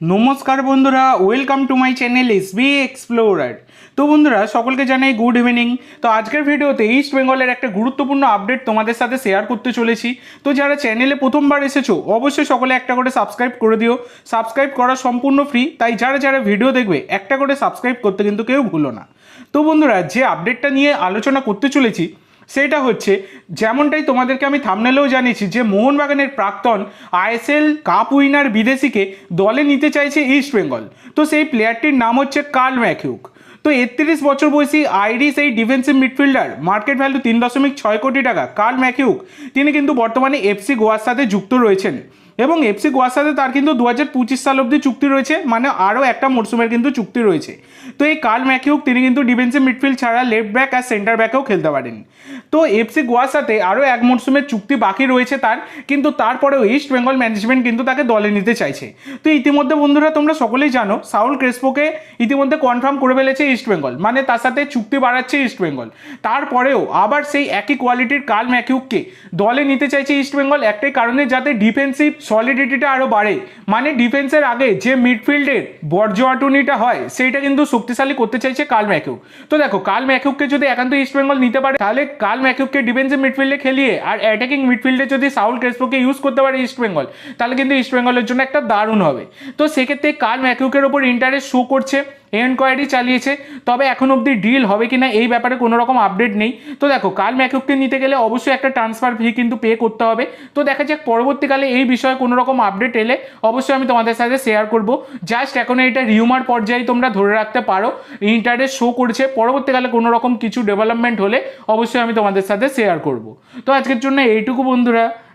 নমস্কার বন্ধুরা welcome to my channel S B explorer তো বন্ধুরা, সকলকে জানাই গুড ইভিনিং তো আজকের ভিডিওতে ইস্ট বেঙ্গলের একটা গুরুত্বপূর্ণ আপডেট তোমাদের সাথে শেয়ার করতে চলেছি। তো যারা চ্যানেলে প্রথমবার এসেছ, অবশ্যই সকলে একটা করে সাবস্ক্রাইব করে দিও। সাবস্ক্রাইব করা সম্পূর্ণ ফ্রি তাই যারা যারা ভিডিও দেখবে, একটা করে সাবস্ক্রাইব করতে কিন্তু কেউ ভুলো না। তো বন্ধুরা, যে আপডেটটা নিয়ে আলোচনা করতে চলেছি সেটা হচ্ছে, যেমনটাই তোমাদেরকে আমি থামনেলেও জানিয়েছি যে মোহনবাগানের প্রাক্তন আইএসএল কাপ উইনার বিদেশিকে দলে নিতে চাইছে ইস্টবেঙ্গল তো সেই প্লেয়ারটির নাম হচ্ছে কার্ল ম্যাকিউক তো একত্রিশ বছর বয়সী আইরিশ এই ডিফেন্সিভ মিডফিল্ডার মার্কেট ভ্যালু তিন দশমিক ছয় কোটি টাকা, কার্ল ম্যাকিউক, তিনি কিন্তু বর্তমানে এফসি গোয়ার সাথে যুক্ত রয়েছেন। এবং এফসি গোয়ার সাথে তার কিন্তু দু হাজার পঁচিশ সাল অবধি চুক্তি রয়েছে মানে আরও একটা মরশুমের কিন্তু চুক্তি রয়েছে। তো এই কার্ল ম্যাকিউক, তিনি কিন্তু ডিফেন্সিভ মিডফিল্ড ছাড়া লেফট ব্যাক আর সেন্টার ব্যাকেও খেলতে পারেন। তো এফসি গোয়ার সাথে আরও এক মরসুমের চুক্তি বাকি রয়েছে তার, কিন্তু তারপরেও ইস্ট বেঙ্গল ম্যানেজমেন্ট কিন্তু তাকে দলে নিতে চাইছে। তো ইতিমধ্যে বন্ধুরা, তোমরা সকলেই জানো, সাউল ক্রেসপোকে ইতিমধ্যে কনফার্ম করে ফেলেছে ইস্ট বেঙ্গল মানে তার সাথে চুক্তি বাড়াচ্ছে ইস্ট বেঙ্গল তারপরেও আবার সেই একই কোয়ালিটির কার্ল ম্যাকিউককে দলে নিতে চাইছে ইস্ট বেঙ্গল একটাই কারণে যাতে ডিফেন্সিভ সলিডিটিটা আরও বাড়ে। মানে ডিফেন্সের আগে যে মিডফিল্ডের বর্জ্য বর্জয়াটুনিটা হয়, সেইটা কিন্তু শক্তিশালী করতে চাইছে কাল ম্যাকিউক তো দেখো কার্ল ম্যাকিউককে যদি একান্ত ইস্ট বেঙ্গল নিতে পারে, তাহলে কাল ম্যাকিউককে ডিফেন্সিভ মিডফিল্ডে খেলিয়ে আর অ্যাটাকিং মিডফিল্ডে যদি সাউল ক্রেসপোকে ইউজ করতে পারে ইস্ট বেঙ্গল তাহলে কিন্তু ইস্ট বেঙ্গলের জন্য একটা দারুণ হবে। তো সেক্ষেত্রে কাল ম্যাকিউকের ওপর ইন্টারেস্ট শো করছে। এনকোয়ারি চালিয়েছে, তবে এখন অবধি ডিল হবে কি না এই ব্যাপারে কোনো রকম আপডেট নেই। তো দেখো, কাল ম্যাকুককে নিতে গেলে অবশ্যই একটা ট্রান্সফার ফি কিন্তু পে করতে হবে। তো দেখা যাক, পরবর্তীকালে এই বিষয়ে কোনো রকম আপডেট এলে অবশ্যই আমি তোমাদের সাথে শেয়ার করব। জাস্ট এখন এটা রিউমার পর্যায়ে তোমরা ধরে রাখতে পারো ইন্টারেস্ট শো করছে, পরবর্তীকালে কোনো রকম কিছু ডেভেলপমেন্ট হলে অবশ্যই আমি তোমাদের সাথে শেয়ার করব। তো আজকের জন্য এইটুকু বন্ধুরা।